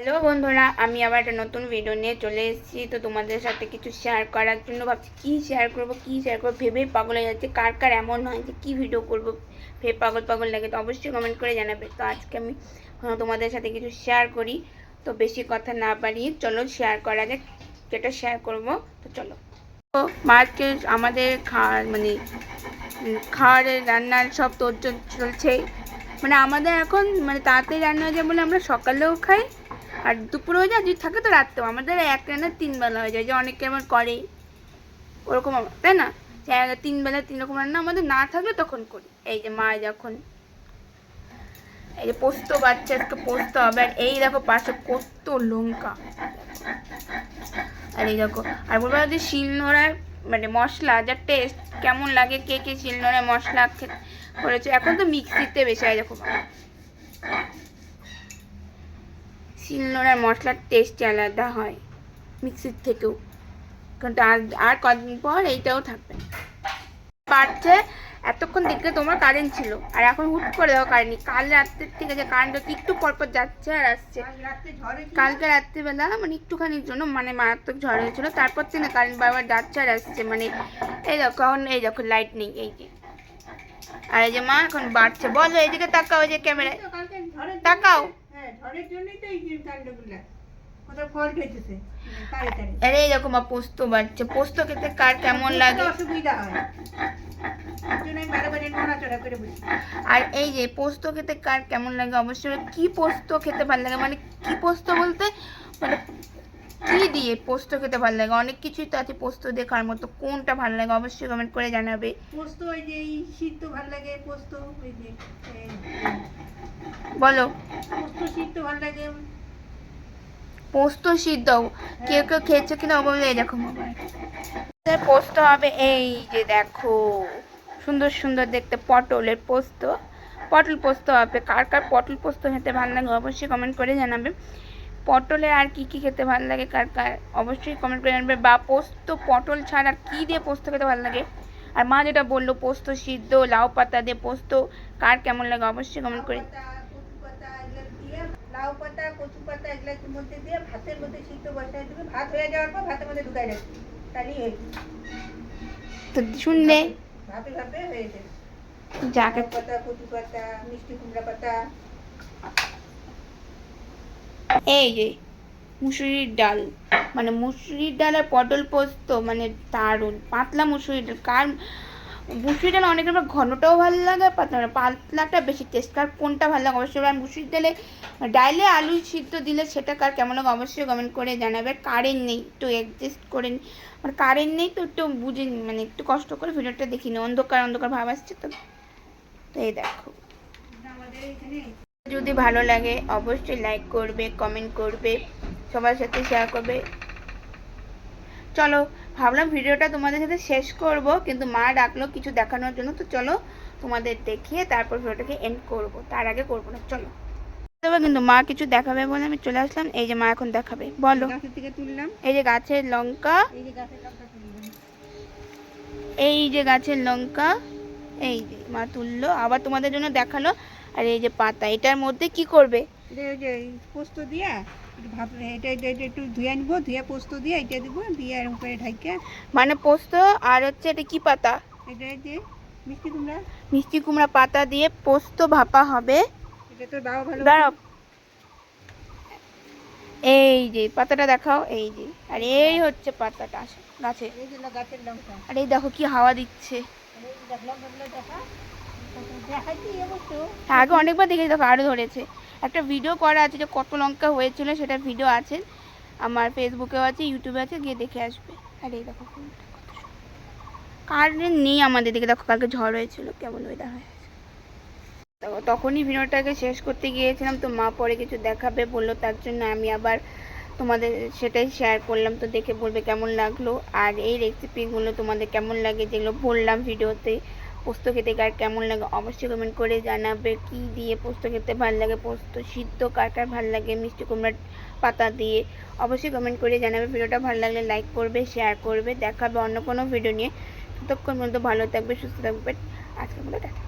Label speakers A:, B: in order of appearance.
A: Hello বন্ধুরা, আমি আবার একটা নতুন ভিডিও নিয়ে চলে এসেছি। তো তোমাদের সাথে কিছু শেয়ার করার জন্য ভাবছি, কী শেয়ার করব, কী শেয়ার করব? ভেবেই পাগল হয়ে যাচ্ছে। কার কার এমন হয় যে কী ভিডিও করব? ভেবে পাগল পাগল লাগে, তো অবশ্যই কমেন্ট করে জানাবে। তো আজকে আমি তোমাদের সাথে কিছু শেয়ার করি। তো বেশি কথা না বাড়িয়ে চলো শেয়ার করা যাক, যেটা শেয়ার করব, তো চলো। তো আজকে আমাদের খাওয়ার মানে খাওয়ারের রান্নার সব তোর চলছে। মানে আমাদের এখন মানে তাড়াতাড়ি রান্না হয়ে যায় বলে আমরা সকালেও খাই আর দুপুরে হয়ে যায়, যদি থাকে তো রাত্রেও আমাদের এক রান্না তিন বেলা হয়ে যায়, যে অনেকে আমার করে। ওরকম তাই না? তিন বেলা তিন রকম রান্না আমাদের না থাকলে তখন করি। এই যে মা যখন, এই যে পোস্ত বাচ্চা, আজকে পোস্ত হবে। আর এই দেখো পাশে কত লঙ্কা। আর এই দেখো, আর বলব যে শিলনোড়ার মানে মশলা, যার টেস্ট কেমন লাগে, কে কে শিলনোড়ায় মশলা করেছে? এখন তো মিক্সিতে বেশি দেখো। শিলনোড়ার মশলার টেস্ট আলাদা হয় মিক্সির থেকেও। কিন্তু আর আর কদিন পর এইটাও থাকবে। পারছে, এতক্ষণ দেখলে তোমার কারেন্ট ছিল। আর এখন হুট করে দেখো কারেন্ট কাল রাত্রের থেকে যে কারেন্টটা একটু পর পর যাচ্ছে আর আসছে। কালকে রাত্রিবেলা মানে একটুখানির জন্য মানে মারাত্মক ঝড় হয়েছিল। তারপর থেকে কারেন্ট বারবার যাচ্ছে আর আসছে। মানে এই দেখো, এখন এই দেখো লাইট নেই, এই যে। আর এই যে মা, এখন বাড়ছে। বলো, এইদিকে তাকাও, এই যে ক্যামেরায় তাকাও।
B: ঝড়ের জন্যই তো এই কাণ্ডগুলা কোথাও ফল খেতেছে তারে তারে
A: আরে এই পোস্ত বাড়ছে। পোস্ত খেতে কার কেমন লাগে?
B: অসুবিধা হয়।
A: আর এই যে পোস্ত খেতে কার কেমন লাগে? অবশ্যই কি পোস্ত খেতে ভালো লাগে? মানে কি পোস্ত বলতে? মানে কি দিয়ে পোস্ত খেতে ভালো লাগে? অনেক কিছুই তো আছে পোস্ত দিয়ে খাওয়ার মতো। কোনটা ভালো লাগে অবশ্যই কমেন্ট করে জানাবে।
B: পোস্ত ওই যে এই সিদ্ধ ভালো লাগে পোস্ত ওই যে
A: বলো।
B: পোস্ত সিদ্ধ ভালো লাগে।
A: পোস্ত সিদ্ধ? কেউ কেউ খেয়েছে কিনা বলে এই দেখো মোবাইল পোস্ত হবে এই যে দেখো। সুন্দর সুন্দর দেখতে পটলের পোস্ত। পটল পোস্ত হবে। কার কার পটল পোস্ত খেতে ভালো লাগে অবশ্যই কমেন্ট করে জানাবে। পটলের আর কি কি খেতে ভালো লাগে? কার কার? অবশ্যই কমেন্ট করে জানাবে। বা পোস্ত পটল ছাড়া কি দিয়ে পোস্ত খেতে ভালো লাগে? আর মা যেটা বলল পোস্ত সিদ্ধ লাউ পাতা দিয়ে পোস্ত কার কেমন লাগে অবশ্যই কমেন্ট করে
B: পাতা কচু পাতা এগুলো দিয়ে লাউ পাতা কচু পাতা এগুলোর মধ্যে দিয়ে ভাতের মধ্যে সিদ্ধ দেবে। ভাত হয়ে যাওয়ার পর ভাতের মধ্যে ঢুকাই রাখবে। তাহলেই
A: তো শুনলে? যাকে।
B: পাতা কচু পাতা মিষ্টি কুমড়া পাতা।
A: এই যে মুসুরির ডাল। মানে মুসুরির ডাল আর পটল পোস্ত মানে দারুণ। পাতলা মুসুরির ডাল। কার মুসুরির ডাল অনেকের আবার ঘনটাও ভালো লাগে আর পাতলা পাতলাটা বেশি টেস্ট কার কোনটা ভালো লাগে অবশ্যই আর মুসুরির ডালে ডালে আলু সিদ্ধ দিলে সেটা কার কেমন লাগে অবশ্যই কমেন্ট করে জানাবে। কারেন্ট নেই, একটু অ্যাডজাস্ট করে মানে কারেন্ট নেই তো একটু বুঝে মানে একটু কষ্ট করে ভিডিওটা দেখিনি। অন্ধকার অন্ধকার ভাব আসছে তো। তো এই দেখো।
B: আমাদের এখানে
A: যদি ভালো লাগে অবশ্যই লাইক করবে কমেন্ট করবে সবার সাথে শেয়ার করবে। চলো ভাবলাম ভিডিওটা তোমাদের সাথে শেষ করব কিন্তু মা ডাকলো কিছু দেখানোর জন্য তো চলো তোমাদের দেখিয়ে তারপর ভিডিওটাকে এন্ড করব। তার আগে করব না চলো। তবে কিন্তু মা কিছু দেখাবে বলে আমি চলে আসলাম এই যে মা এখন দেখাবে বলো।
B: তুললাম।
A: এই যে গাছের লঙ্কা
B: এই যে গাছের লঙ্কা তুললাম।
A: এই যে গাছের লঙ্কা এই যে মা তুললো আবার তোমাদের জন্য দেখাল আর এই যে পাতা এটার মধ্যে কি করবে?
B: পোস্ত দিয়া একটু এটা এটা একটু ধুয়ে ধুয়ে পোস্ত দিয়ে এটা দিব দিয়ে এর উপরে ঢাইকা।
A: মানে পোস্ত আর হচ্ছে এটা কি পাতা?
B: এটা এই যে মিষ্টি কুমড়া।
A: মিষ্টি কুমড়া পাতা দিয়ে পোস্ত ভাপা হবে।
B: এটা তো দাও ভালো
A: দাঁড়াও। এই যে পাতাটা দেখাও এই যে। আর এই হচ্ছে পাতাটা গাছে। আর এই দেখো কি হাওয়া দিচ্ছে। আগে অনেকবার দেখেছি, দেখো আরও ধরেছে। একটা ভিডিও করা আছে যে কত লঙ্কা হয়েছিল সেটা ভিডিও আছে। আমার ফেসবুকেও আছে ইউটিউবে আছে, গিয়ে দেখে আসবে। আর এই দেখো। কারেন্ট নেই আমাদের দিকে, দেখো কালকে ঝড় হয়েছিল, কেমন ওয়েদার হয়ে তখনই ভিডিওটাকে শেষ করতে গিয়েছিলাম, তো মা পরে কিছু দেখাবে বলল, তার জন্য আমি আবার তোমাদের সেটাই শেয়ার করলাম, তো দেখে বলবে কেমন লাগল। আর এই রেসিপিগুলো তোমাদের কেমন লাগে, যেগুলো বললাম ভিডিওতে পোস্ত খেতে কার কেমন লাগে অবশ্যই কমেন্ট করে জানাবে। কি দিয়ে পোস্ত খেতে ভালো লাগে? পোস্ত সিদ্ধ কার কার ভালো লাগে? মিষ্টি কুমড়ার পাতা দিয়ে অবশ্যই কমেন্ট করে জানাবে। ভিডিওটা ভালো লাগলে লাইক করবে শেয়ার করবে। দেখাবে অন্য কোনো ভিডিও নিয়ে। ততক্ষণ পর্যন্ত ভালো থাকবে, সুস্থ থাকবে। আজকে বলে টাটা।